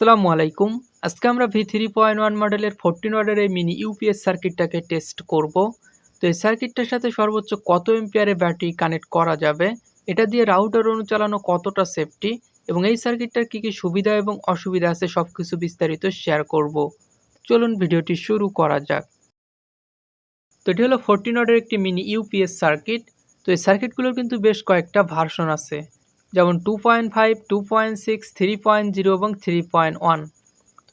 আসসালামু আলাইকুম। আজকে আমরা ভি থ্রি পয়েন্ট ওয়ান মডেলের ফোরটিন অর্ডার মিনি ইউপিএস সার্কিটটাকে টেস্ট করব। তো এই সার্কিটটার সাথে সর্বোচ্চ কত এম্পিয়ারে ব্যাটারি কানেক্ট করা যাবে? এটা দিয়ে রাউটার অনুচালানো কতটা সেফটি এবং এই সার্কিটটার কী কী সুবিধা এবং অসুবিধা আছে সব কিছু বিস্তারিত শেয়ার করব। চলুন ভিডিওটি শুরু করা যাক। তো এটি হলো ফোরটিন অর্ডার একটি মিনি ইউপিএস সার্কিট তো এই সার্কিটগুলোর কিন্তু বেশ কয়েকটা ভার্সন আছে। যেমন two point five two point six three point zero এবং three point one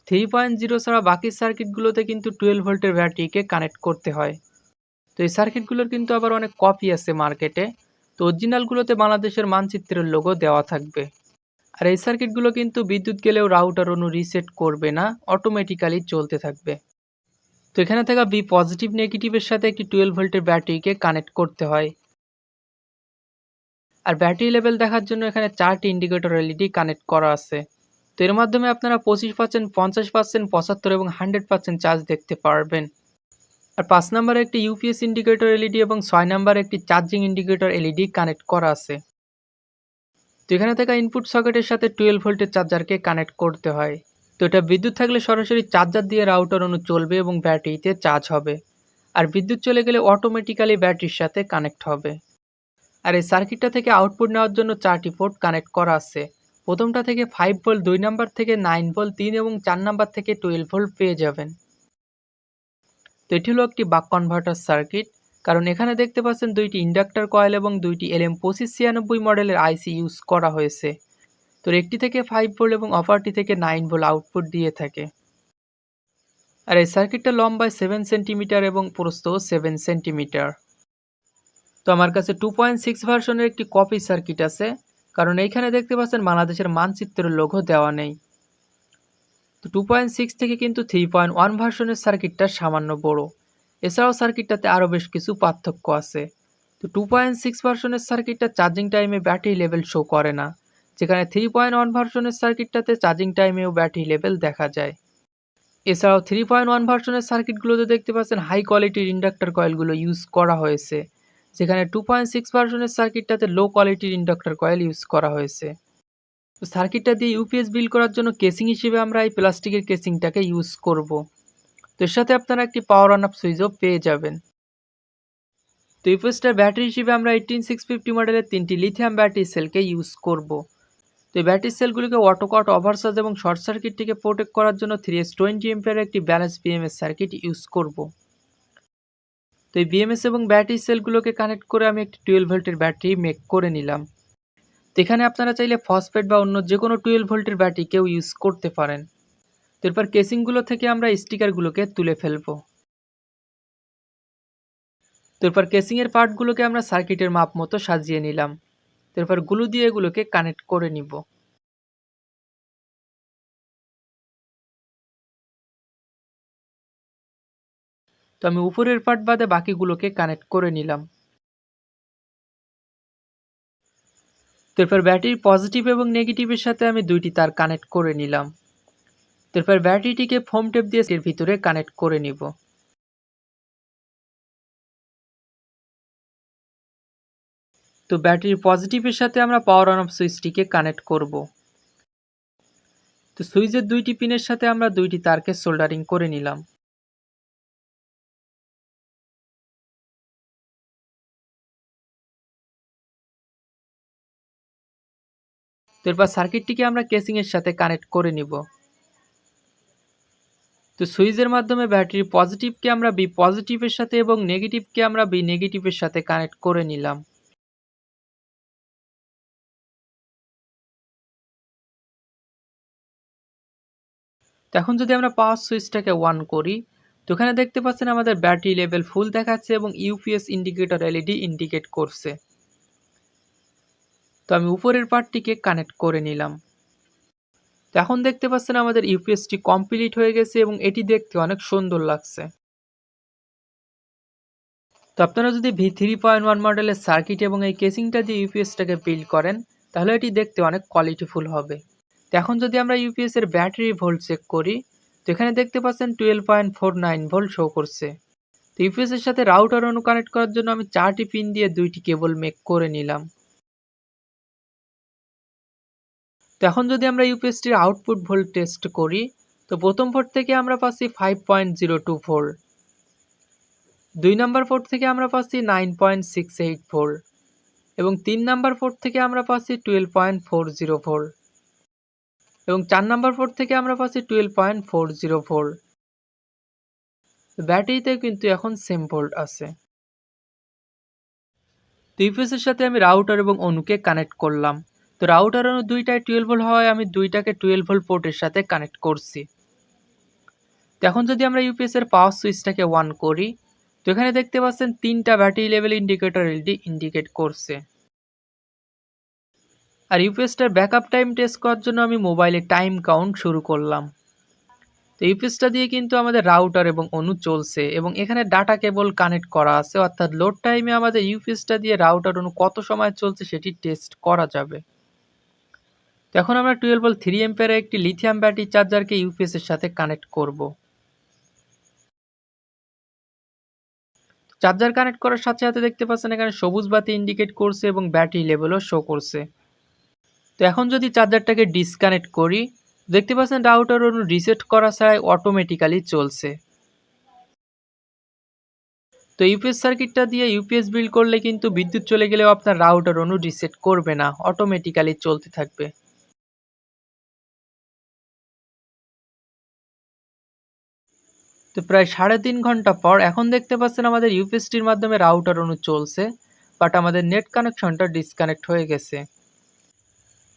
three point zero ছাড়া বাকি সার্কিটগুলোতে কিন্তু টুয়েলভ ভোল্টের ব্যাটারিকে কানেক্ট করতে হয়। তো এই সার্কিটগুলোর কিন্তু আবার অনেক কপি আছে মার্কেটে তো অরিজিনালগুলোতে বাংলাদেশের মানচিত্রের লোগো দেওয়া থাকবে। আর এই সার্কিটগুলো কিন্তু বিদ্যুৎ গেলেও রাউটার অনু রিসেট করবে না অটোমেটিক্যালি চলতে থাকবে। তো এখানে থাকা বি পজিটিভ নেগেটিভের সাথে একটি টুয়েলভ ভোল্টের ব্যাটারিকে কানেক্ট করতে হয়। আর ব্যাটারি লেভেল দেখার জন্য এখানে চারটি ইন্ডিকেটর এলইডি কানেক্ট করা আছে। তো এর মাধ্যমে আপনারা পঁচিশ পার্সেন্ট পঞ্চাশ পার্সেন্ট পঁচাত্তর এবং হান্ড্রেড পার্সেন্ট চার্জ দেখতে পারবেন। আর পাঁচ নম্বরে একটি ইউপিএস ইন্ডিকেটর এলইডি এবং ছয় নম্বরে একটি চার্জিং ইন্ডিকেটর এলইডি কানেক্ট করা আছে। তো এখানে থাকা ইনপুট সকেটের সাথে টুয়েলভ ভোল্টের চার্জারকে কানেক্ট করতে হয়। তো এটা বিদ্যুৎ থাকলে সরাসরি চার্জার দিয়ে রাউটার অনু চলবে এবং ব্যাটারিতে চার্জ হবে। আর বিদ্যুৎ চলে গেলে অটোমেটিক্যালি ব্যাটারির সাথে কানেক্ট হবে। আর এই সার্কিটটা থেকে আউটপুট নেওয়ার জন্য চারটি পোর্ট কানেক্ট করা আছে। প্রথমটা থেকে ফাইভ ভোল্ট দুই নাম্বার থেকে নাইন ভোল্ট তিন এবং চার নাম্বার থেকে টুয়েলভ ভোল্ট পেয়ে যাবেন। তো এটি হলো একটি বাক কনভার্টার সার্কিট কারণ এখানে দেখতে পাচ্ছেন দুইটি ইন্ডাক্টর কয়েল এবং দুইটি এলএম পঁচিশ ছিয়ানব্বই মডেলের আইসি ইউজ করা হয়েছে। তো একটি থেকে ফাইভ ভোল্ট এবং অপারটি থেকে নাইন ভোল্ট আউটপুট দিয়ে থাকে। আর এই সার্কিটটা লম্বায় সেভেন সেন্টিমিটার এবং প্রস্থ সেভেন সেন্টিমিটার তো আমার কাছে টু পয়েন্ট সিক্স ভার্সনের একটি কপি সার্কিট আছে, কারণ এইখানে দেখতে পাচ্ছেন বাংলাদেশের মানচিত্রের লোগো দেওয়া নেই। তো টু পয়েন্ট সিক্স থেকে কিন্তু থ্রি পয়েন্ট ওয়ান ভার্সনের সার্কিটটা সামান্য বড়। এছাড়াও সার্কিটটাতে আরও বেশ কিছু পার্থক্য আছে। তো টু পয়েন্ট সিক্স ভার্সনের সার্কিটটা চার্জিং টাইমে ব্যাটারি লেভেল শো করে না, যেখানে থ্রি পয়েন্ট ওয়ান ভার্সনের সার্কিটটাতে চার্জিং টাইমেও ব্যাটারি লেভেল দেখা যায়। এছাড়াও থ্রি পয়েন্ট ওয়ান ভার্সনের সার্কিটগুলোতে দেখতে পাচ্ছেন হাই কোয়ালিটির ইন্ডাক্টর কয়েলগুলো ইউজ করা হয়েছে। যেখানে টু পয়েন্ট সিক্স পার্সেন্টের সার্কিটটাতে লো কোয়ালিটির ইন্ডাক্টর কয়েল ইউজ করা হয়েছে। তো সার্কিটটা দিয়ে ইউপিএস বিল করার জন্য কেসিং হিসেবে আমরা এই প্লাস্টিকের কেসিংটাকে ইউজ করব। তো এর সাথে আপনারা একটি পাওয়ার অন আপ সুইচও পেয়ে যাবেন। তো ইউপিএসটার ব্যাটারি হিসেবে আমরা এইটিন সিক্স ফিফটি মডেলের তিনটি লিথিয়াম ব্যাটারি সেলকে ইউজ করব। তো এই ব্যাটারি সেলগুলিকে অটোকট ওভারচার্জ এবং শর্ট সার্কিট থেকে প্রোটেক্ট করার জন্য থ্রি এস টোয়েন্টি এমপিয়ার একটি ব্যালেন্স পিএমএস সার্কিট ইউজ করব। তো এই বিএমএস এবং ব্যাটারি সেলগুলোকে কানেক্ট করে আমি একটি টুয়েলভ ভোল্টের ব্যাটারি মেক করে নিলাম। তো এখানে আপনারা চাইলে ফসফেট বা অন্য যে কোনো টুয়েলভ ভোল্টের ব্যাটারি কেউ ইউজ করতে পারেন। তো এরপর কেসিংগুলো থেকে আমরা স্টিকারগুলোকে তুলে ফেলব। তো এরপর কেসিংয়ের পার্টগুলোকে আমরা সার্কিটের মাপ মতো সাজিয়ে নিলাম। তো এরপরগুলো দিয়ে এগুলোকে কানেক্ট করে নিব। তো আমি উপরের পার্ট বাদে বাকিগুলোকে কানেক্ট করে নিলাম। তারপর ব্যাটারির পজিটিভ এবং নেগেটিভের সাথে আমি দুইটি তার কানেক্ট করে নিলাম। তারপর ব্যাটারিটিকে ফোম টেপ দিয়ে এর ভিতরে কানেক্ট করে নিব। তো ব্যাটারির পজিটিভের সাথে আমরা পাওয়ার অন অফ সুইচটিকে কানেক্ট করব। তো সুইচের দুইটি পিনের সাথে আমরা দুইটি তারকে সোল্ডারিং করে নিলাম। তো এরপর সার্কিটটিকে আমরা কেসিংয়ের সাথে কানেক্ট করে নিব। তো সুইচের মাধ্যমে ব্যাটারি পজিটিভকে আমরা বি পজিটিভের সাথে এবং নেগেটিভকে আমরা বি নেগেটিভের সাথে কানেক্ট করে নিলাম। এখন যদি আমরা পাওয়ার সুইচটাকে ওয়ান করি, তো এখানে দেখতে পাচ্ছেন আমাদের ব্যাটারি লেভেল ফুল দেখাচ্ছে এবং ইউপিএস ইন্ডিকেটর এলইডি ইন্ডিকেট করছে। তো আমি উপরের পার্টটিকে কানেক্ট করে নিলাম। তো এখন দেখতে পাচ্ছেন আমাদের ইউপিএসটি কমপ্লিট হয়ে গেছে এবং এটি দেখতে অনেক সুন্দর লাগছে। তো আপনারা যদি ভি থ্রি পয়েন্ট ওয়ান মডেলের সার্কিট এবং এই কেসিংটা দিয়ে ইউপিএসটাকে বিল্ড করেন, তাহলে এটি দেখতে অনেক কোয়ালিটিফুল হবে। তো এখন যদি আমরা ইউপিএস এর ব্যাটারি ভোল্ট চেক করি, তো এখানে দেখতে পাচ্ছেন twelve point four nine volt show করছে। তো ইউপিএস এর সাথে রাউটার অনু কানেক্ট করার জন্য আমি চারটি পিন দিয়ে দুইটি কেবল মেক করে নিলাম। এখন যদি আমরা ইউপিএসটির আউটপুট ভোল্ট টেস্ট করি, তো প্রথম পোর্ট থেকে আমরা পাচ্ছি five point zero two volt দুই নাম্বার পোর্ট থেকে আমরা পাচ্ছি nine point six eight four এবং তিন নাম্বার পোর্ট থেকে আমরা পাচ্ছি twelve point four zero four এবং চার নাম্বার ফোর থেকে আমরা পাচ্ছি twelve point four zero four ব্যাটারিতে কিন্তু এখন সেম ভোল্ট আছে। তো ইউপিএসের সাথে আমি রাউটার এবং অনুকে কানেক্ট করলাম। তো রাউটার অনু দুইটায় টুয়েলভ ভোল্ট হওয়ায় আমি দুইটাকে টুয়েলভ ভোল্ট পোর্টের সাথে কানেক্ট করছি। তো এখন যদি আমরা ইউপিএস এর পাওয়ার সুইচটাকে ওয়ান করি, তো এখানে দেখতে পাচ্ছেন তিনটা battery level indicator LED indicate করছে। আর ইউপিএসটার ব্যাকআপ টাইম টেস্ট করার জন্য আমি মোবাইলে টাইম কাউন্ট শুরু করলাম। তো ইউপিএসটা দিয়ে কিন্তু আমাদের রাউটার এবং অনু চলছে এবং এখানে ডাটা কেবল কানেক্ট করা আছে, অর্থাৎ লোড টাইমে আমাদের ইউপিএসটা দিয়ে রাউটার অনু কত সময় চলছে সেটি টেস্ট করা যাবে। এখন আমরা টুয়েলভ ভোল্ট থ্রি এম্পিয়ারের একটি লিথিয়াম ব্যাটারি চার্জারকে ইউপিএস এর সাথে কানেক্ট করব। চার্জার কানেক্ট করার সাথে সাথে দেখতে পাচ্ছেন এখানে সবুজ বাতি ইন্ডিকেট করছে এবং ব্যাটারি লেভেলও শো করছে। তো এখন যদি চার্জারটাকে ডিসকানেক্ট করি, দেখতে পাচ্ছেন রাউটার অনু রিসেট করা ছাড়াই অটোমেটিক্যালি চলছে। তো ইউপিএস সার্কিটটা দিয়ে ইউপিএস বিল্ড করলে কিন্তু বিদ্যুৎ চলে গেলেও আপনার রাউটার অনু রিসেট করবে না অটোমেটিক্যালি চলতে থাকবে। তো প্রায় সাড়ে তিন ঘণ্টা পর এখন দেখতে পাচ্ছেন আমাদের ইউপিএসটির মাধ্যমে রাউটার অনু চলছে বাট আমাদের নেট কানেকশনটা ডিসকানেক্ট হয়ে গেছে।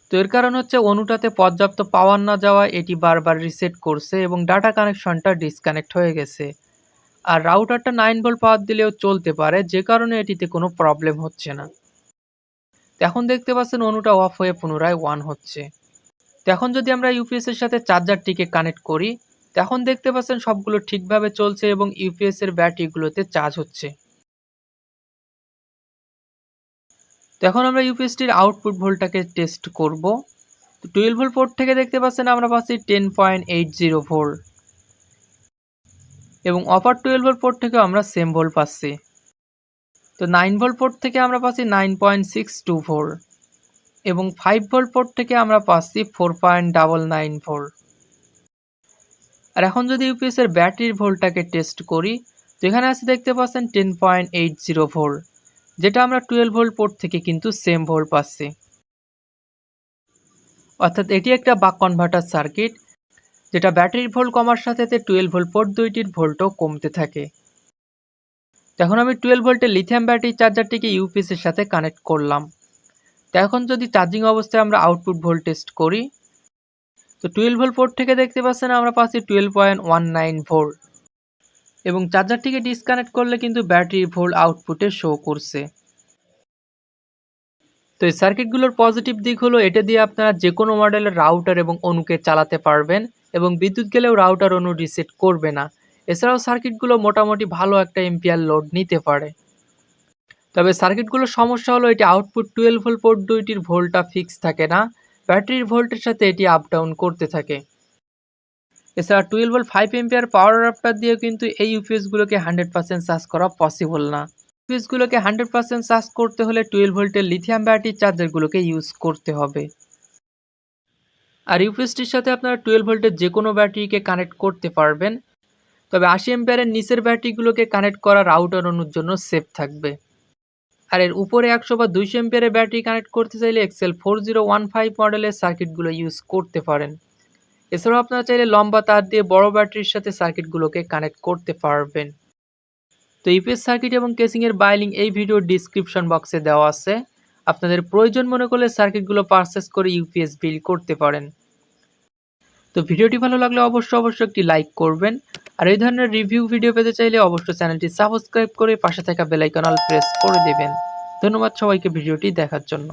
তো এর কারণ হচ্ছে অনুটাতে পর্যাপ্ত পাওয়ার না যাওয়ায় এটি বারবার রিসেট করছে এবং ডাটা কানেকশনটা ডিসকানেক্ট হয়ে গেছে। আর রাউটারটা নাইন ভোল্ট পাওয়ার দিলেও চলতে পারে, যে কারণে এটিতে কোনো প্রবলেম হচ্ছে না। এখন দেখতে পাচ্ছেন অনুটা অফ হয়ে পুনরায় ওয়ান হচ্ছে। তো এখন যদি আমরা ইউপিএস এর সাথে চার্জারটিকে কানেক্ট করি তখন দেখতে পাচ্ছেন সবগুলো ঠিকভাবে চলছে এবং ইউপিএস এর ব্যাটারিগুলোতে চার্জ হচ্ছে। তো এখন আমরা ইউপিএসটির আউটপুট ভোল্টটাকে টেস্ট করব। তো টুয়েলভ ভোল্ট পোর্ট থেকে দেখতে পাচ্ছেন আমরা পাচ্ছি ten point eight zero volt এবং অপার টুয়েলভ ভোল্ট পোর্ট থেকেও আমরা সেম ভোল্ট পাচ্ছি। তো নাইন ভোল্ট পোর্ট থেকে আমরা পাচ্ছি nine point six two volt এবং ফাইভ ভোল্ট পোর্ট থেকে আমরা পাচ্ছি four point double nine volt আর এখন যদি ইউপিএস এর ব্যাটারির ভোল্টটাকে টেস্ট করি, তো এখানে আছে দেখতে পাচ্ছেন ten point eight zero volt যেটা আমরা টুয়েলভ ভোল্ট পোর্ট থেকে কিন্তু সেম ভোল্ট পাচ্ছি। অর্থাৎ এটি একটা বাক কনভার্টার সার্কিট যেটা ব্যাটারির ভোল্ট কমার সাথে সাথে টুয়েলভ ভোল্ট পোর্ট দুইটির ভোল্টও কমতে থাকে। এখন আমি টুয়েলভ ভোল্টের লিথিয়াম ব্যাটারি চার্জারটিকে ইউপিএস এর সাথে কানেক্ট করলাম। তো এখন যদি চার্জিং অবস্থায় আমরা আউটপুট ভোল্ট টেস্ট করি তো টুয়েলভ ভোল্ট পোর্ট থেকে দেখতে পাচ্ছেন আমরা পাচ্ছি twelve point one nine volt এবং চার্জারটিকে ডিসকানেক্ট করলে কিন্তু ব্যাটারি ভোল্ট আউটপুটে শো করছে। তো এই সার্কিটগুলোর পজিটিভ দিক হলো, এটা দিয়ে আপনারা যে কোনো মডেলের রাউটার এবং অনুকে চালাতে পারবেন এবং বিদ্যুৎ গেলেও রাউটার অনু রিসেট করবে না। এছাড়াও সার্কিটগুলো মোটামুটি ভালো একটা এম্পিয়ার লোড নিতে পারে। তবে সার্কিটগুলোর সমস্যা হলো, এটি আউটপুট টুয়েলভ ভোল্ট পোর্ট দুইটির ভোল্টটা ফিক্স থাকে না। ব্যাটারির ভোল্টের সাথে এটি আপ ডাউন করতে থাকে। এছাড়া twelve volt five ampere power adapter দিয়েও কিন্তু এই ইউপিএসগুলোকে হান্ড্রেড পার্সেন্ট চার্জ করা পসিবল না। ইউপিএসগুলোকে হান্ড্রেড পার্সেন্ট চার্জ করতে হলে টুয়েলভ ভোল্টের লিথিয়াম ব্যাটারি চার্জারগুলোকে ইউজ করতে হবে। আর ইউপিএসটির সাথে আপনারা টুয়েলভ ভোল্টের যে কোনো ব্যাটারিকে কানেক্ট করতে পারবেন। তবে আশি এম্পিয়ারের নিচের ব্যাটারিগুলোকে কানেক্ট করা রাউটার অনুর জন্য সেফ থাকবে। আর এর উপরে একশো বা দুইশো এম্পিয়ারের ব্যাটারি কানেক্ট করতে চাইলে XL four zero one five মডেলের সার্কিটগুলো ইউজ করতে পারেন। এছাড়াও আপনারা চাইলে লম্বা তার দিয়ে বড় ব্যাটারির সাথে সার্কিটগুলোকে কানেক্ট করতে পারবেন। তো ইপিএস সার্কিট এবং কেসিংয়ের বাইলিং এই ভিডিও ডিসক্রিপশন বক্সে দেওয়া আছে। আপনাদের প্রয়োজন মনে করলে সার্কিটগুলো পারচেস করে ইউপিএস বিল করতে পারেন। তো ভিডিওটি ভালো লাগলে অবশ্যই অবশ্যই একটি লাইক করবেন। আর এই ধরনের রিভিউ ভিডিও পেতে চাইলে অবশ্যই চ্যানেলটি সাবস্ক্রাইব করে পাশে থাকা বেলাইকন অল প্রেস করে দেবেন। ধন্যবাদ সবাইকে ভিডিওটি দেখার জন্য।